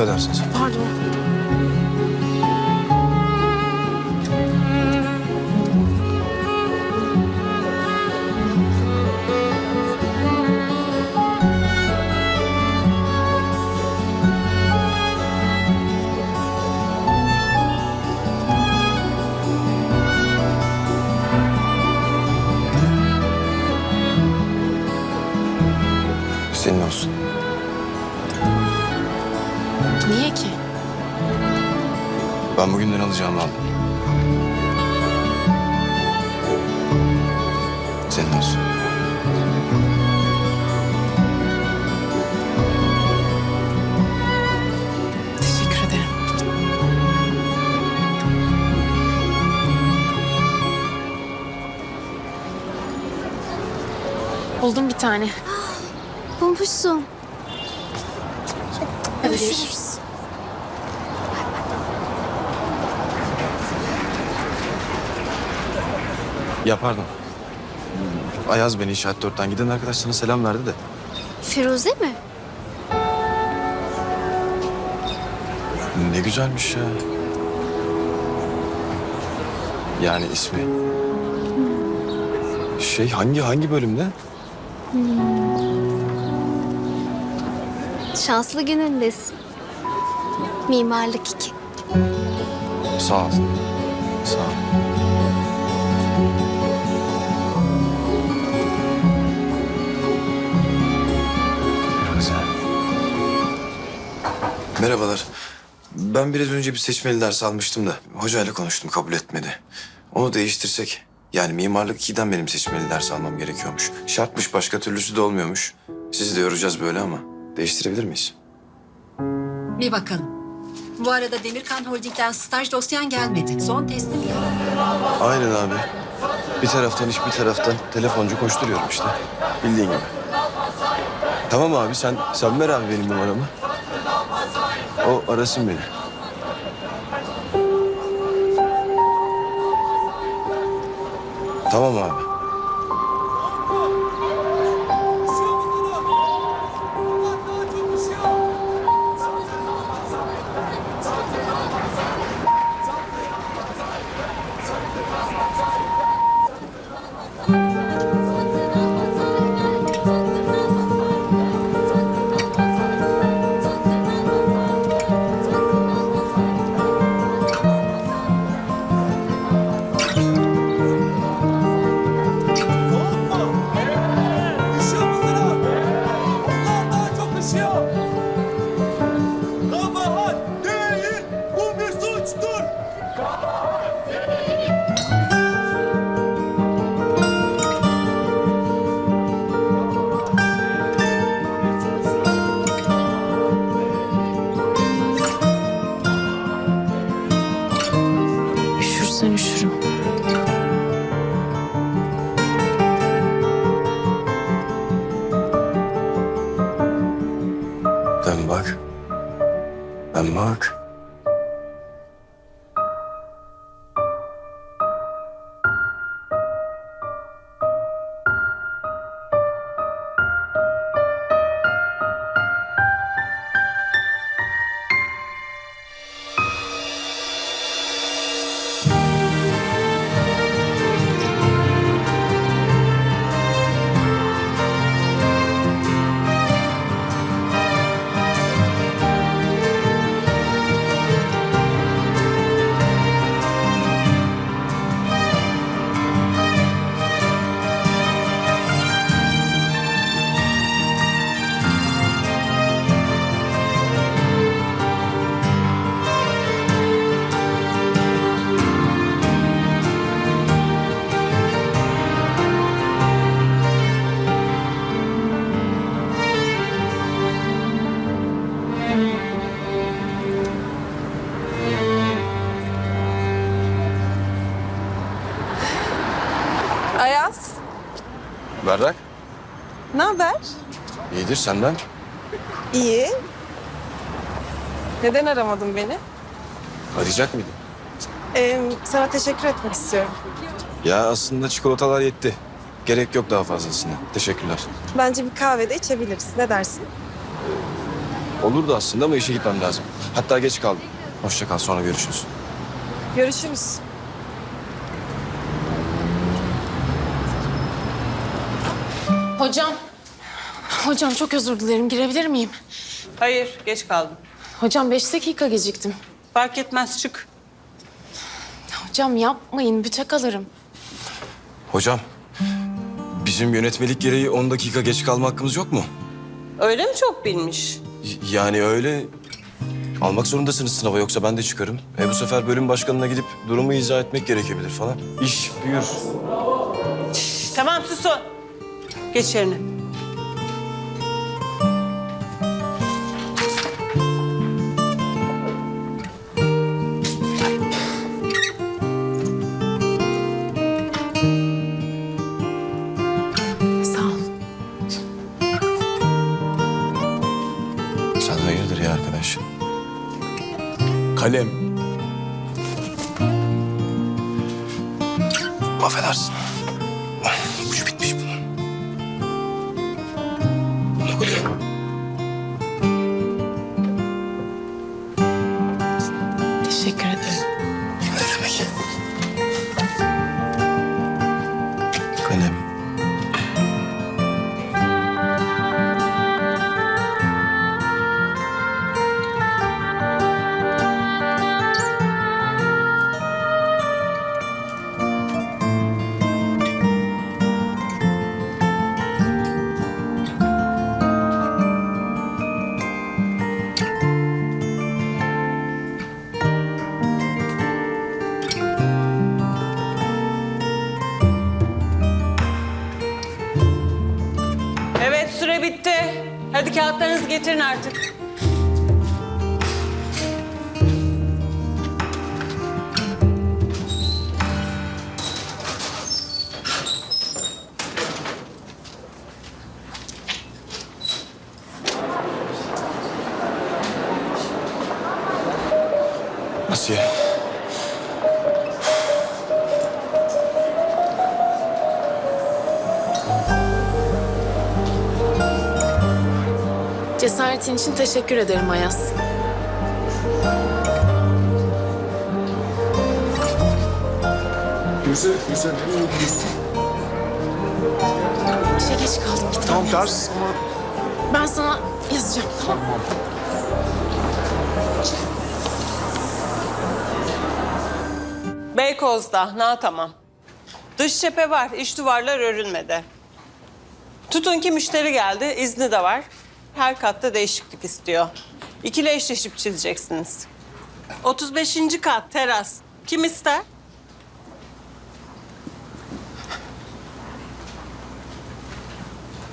Affedersiniz. Pardon. Senin olsun. Teşekkür ederim. Buldum bir tane. Bulmuşsun. Hadi görüşürüz. Ya pardon. Ayaz beni inşaat dörtten giden arkadaş sana selam verdi de. Firuze mi? Ne güzelmiş ya. Yani ismi. Şey hangi hangi bölümde? Şanslı günündesin. Mimarlık 2. Sağ ol. Sağ ol. Merhabalar. Ben biraz önce bir seçmeli ders almıştım da hocayla konuştum kabul etmedi. Onu değiştirsek yani mimarlık 2'den benim seçmeli ders almam gerekiyormuş. Şartmış başka türlüsü de olmuyormuş. Sizi de yoracağız böyle ama değiştirebilir miyiz? Bir bakalım. Bu arada Demirkan Holding'den staj dosyan gelmedi. Son teslim ya. Aynen abi. Bir taraftan iş bir taraftan telefoncu koşturuyorum işte. Bildiğin gibi. Tamam abi sen sen ver abi benim numaramı. O arasın beni. Tamam abi. Berrak. ne haber? İyidir senden. İyi. Neden aramadın beni? Arayacak mıydın? Ee, sana teşekkür etmek istiyorum. Ya aslında çikolatalar yetti. Gerek yok daha fazlasına. Teşekkürler. Bence bir kahvede içebiliriz. Ne dersin? Olurdu aslında ama işe gitmem lazım. Hatta geç kaldım. Hoşça kal sonra görüşürüz. Görüşürüz. Hocam. Hocam çok özür dilerim. Girebilir miyim? Hayır, geç kaldım. Hocam beş dakika geciktim. Fark etmez, çık. Hocam yapmayın. Bıçak alırım. Hocam, bizim yönetmelik gereği 10 dakika geç kalma hakkımız yok mu? Öyle mi çok bilmiş? Y- Yani öyle almak zorundasınız sınava yoksa ben de çıkarım. E bu sefer bölüm başkanına gidip durumu izah etmek gerekebilir falan. İş büyür. Tamam, susun. Geç yerine. Sağ ol. Sen hayırdır ya arkadaş? Kalem. Kalem. Cesaretin için teşekkür ederim Ayaz. Güzel, güzel. İşe geç kaldım. Git. Tamam ders ama Ben sana yazacağım. Tamam. Beykoz'da, na tamam. Dış cephe var, iç duvarlar örülmedi. Tutun ki müşteri geldi, izni de var. Her katta değişiklik istiyor. İkili eşleşip çizeceksiniz. 35. kat, teras. Kim ister?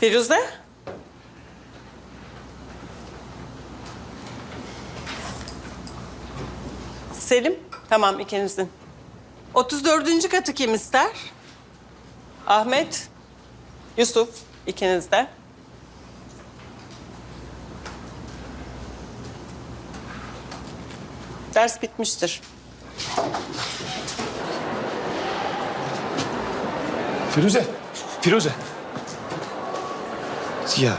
Firuze? Selim? Tamam ikinizin. 34. katı kim ister? Ahmet, Yusuf ikiniz de. Ders bitmiştir. Firuze, Firuze. Ya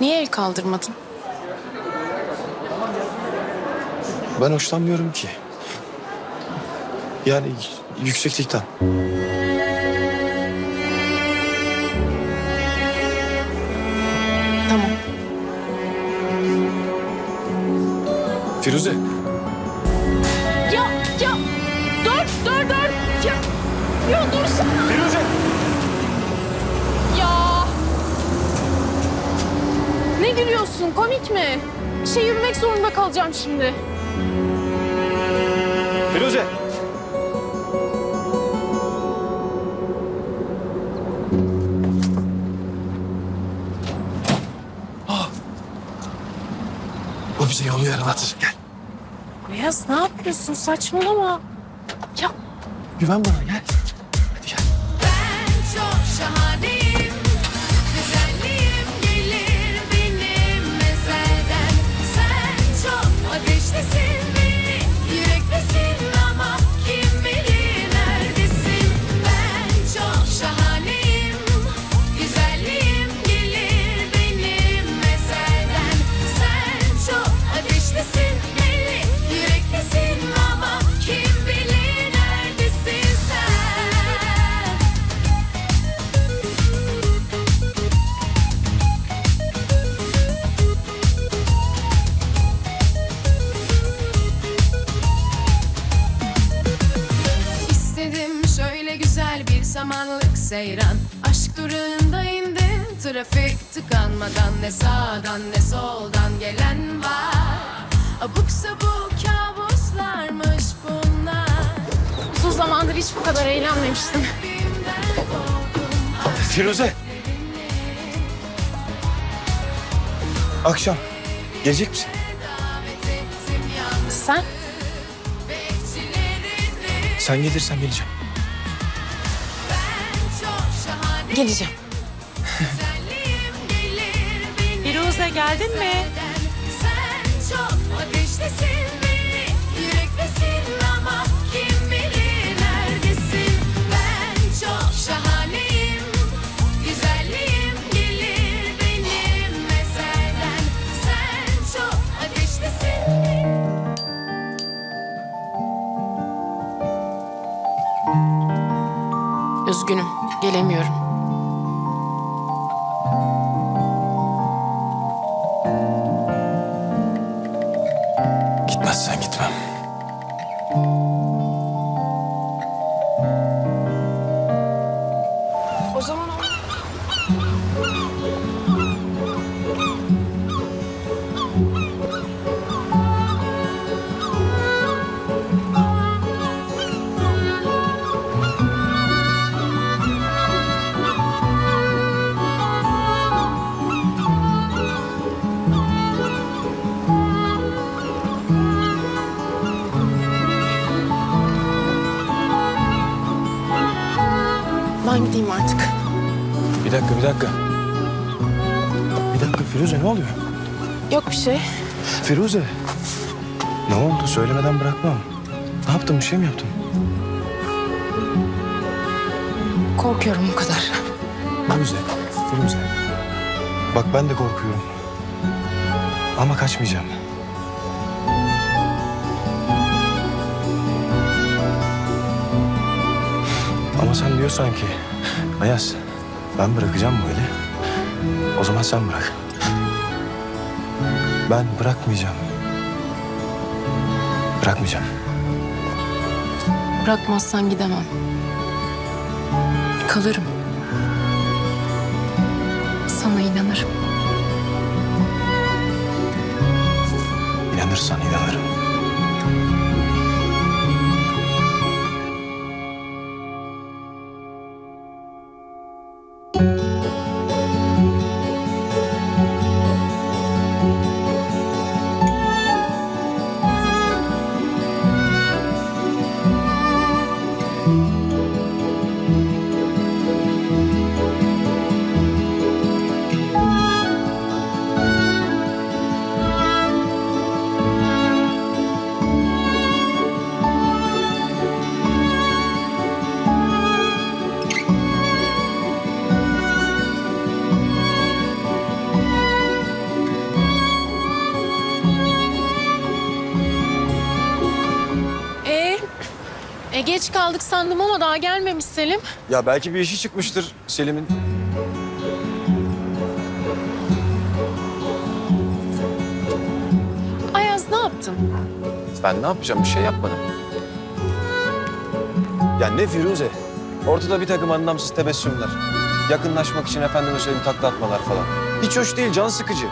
Niye el kaldırmadın? ben hoşlanmıyorum ki. Yani yükseklikten. Firuze. Ya ya dur dur dur. Ya, ya dursana. Firuze. Ya. Ne gülüyorsun? Komik mi? Şey yürümek zorunda kalacağım şimdi. Firuze. O bize yolu yaratır. Gel. Beyaz ne yapıyorsun? Saçmalama. Ya Güven bana gel. Hadi gel. çok şahaneyim seyran Aşk durağında indim Trafik tıkanmadan Ne sağdan ne soldan gelen var Abuk sabuk kabuslarmış bunlar Uzun zamandır hiç bu kadar eğlenmemiştim. Firuze. Akşam gelecek misin? Sen? Sen gelirsen geleceğim. Mezelden Sen çok ateşlisin Üzgünüm. Gelemiyorum. Bir dakika bir dakika. Bir dakika Firuze ne oluyor? Yok bir şey. Firuze. Ne oldu söylemeden bırakmam. Ne yaptın bir şey mi yaptın? Korkuyorum bu kadar. Firuze. Firuze. Bak ben de korkuyorum. Ama kaçmayacağım. Ama sen diyorsan ki Ayaz ben bırakacağım bu eli. O zaman sen bırak. Ben bırakmayacağım. Bırakmayacağım. Bırakmazsan gidemem. Kalırım. Sana inanırım. İnanırsan inanırım. Daha gelmemiş Selim. Ya belki bir işi çıkmıştır Selim'in. Ayaz ne yaptın? Ben ne yapacağım? Bir şey yapmadım. Ya ne Firuze? Ortada bir takım anlamsız tebessümler. Yakınlaşmak için efendime söyleyeyim takla atmalar falan. Hiç hoş değil, can sıkıcı.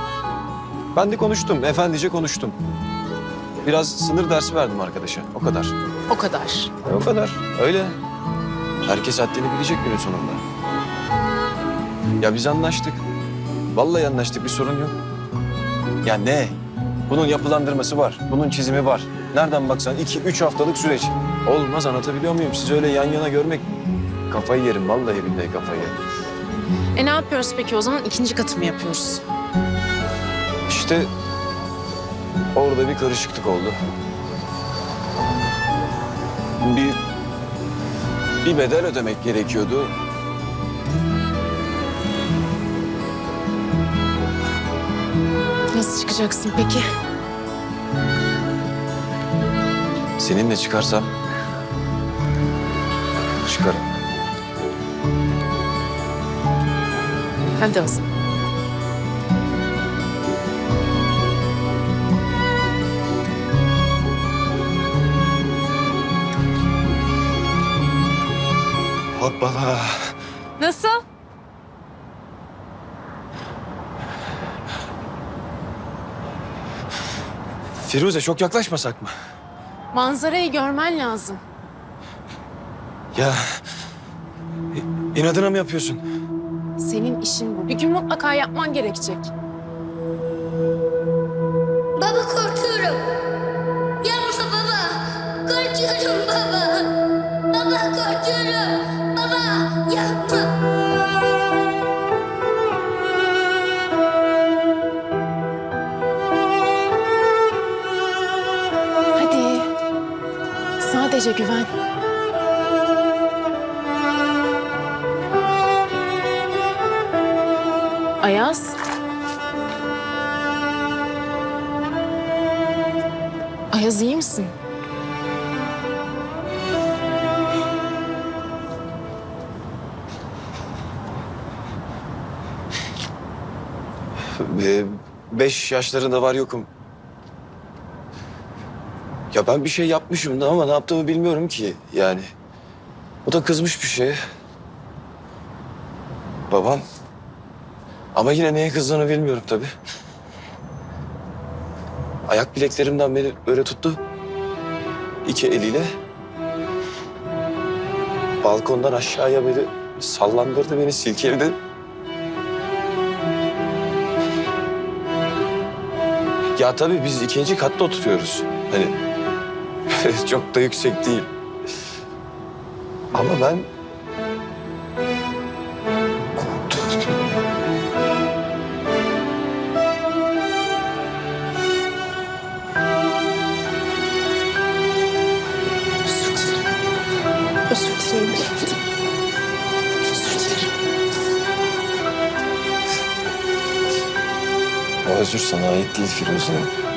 Ben de konuştum, efendice konuştum. Biraz sınır dersi verdim arkadaşa, o kadar. O kadar. E, o kadar, öyle. Herkes haddini bilecek günün sonunda. Ya biz anlaştık. Vallahi anlaştık, bir sorun yok. Ya ne? Bunun yapılandırması var, bunun çizimi var. Nereden baksan iki, üç haftalık süreç. Olmaz anlatabiliyor muyum? Sizi öyle yan yana görmek kafayı yerim. Vallahi billahi kafayı yerim. E ne yapıyoruz peki o zaman? ikinci katı mı yapıyoruz? İşte orada bir karışıklık oldu. Bir bir bedel ödemek gerekiyordu. Nasıl çıkacaksın peki? Seninle çıkarsam çıkarım. Hadi o zaman. Hoppala. Nasıl? Firuze çok yaklaşmasak mı? Manzarayı görmen lazım. Ya inadına mı yapıyorsun? Senin işin bu. Bir gün mutlaka yapman gerekecek. Sadece güven. Ayaz. Ayaz iyi misin? Ee, beş yaşlarında var yokum. Ya ben bir şey yapmışım da ama ne yaptığımı bilmiyorum ki yani. O da kızmış bir şeye. Babam. Ama yine neye kızdığını bilmiyorum tabii. Ayak bileklerimden beni böyle tuttu. İki eliyle. Balkondan aşağıya böyle sallandırdı beni silkeledi. Ya tabii biz ikinci katta oturuyoruz. Hani çok da yüksek değil. Ama ben... korktum. Özür dilerim. Özür dilerim. O özür sana ait değil Firuze.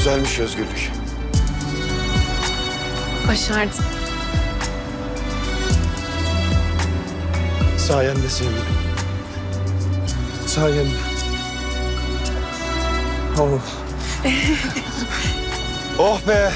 Güzelmiş özgürlük. Başardın. Sayende sevgilim. Sayende. Oh. oh be.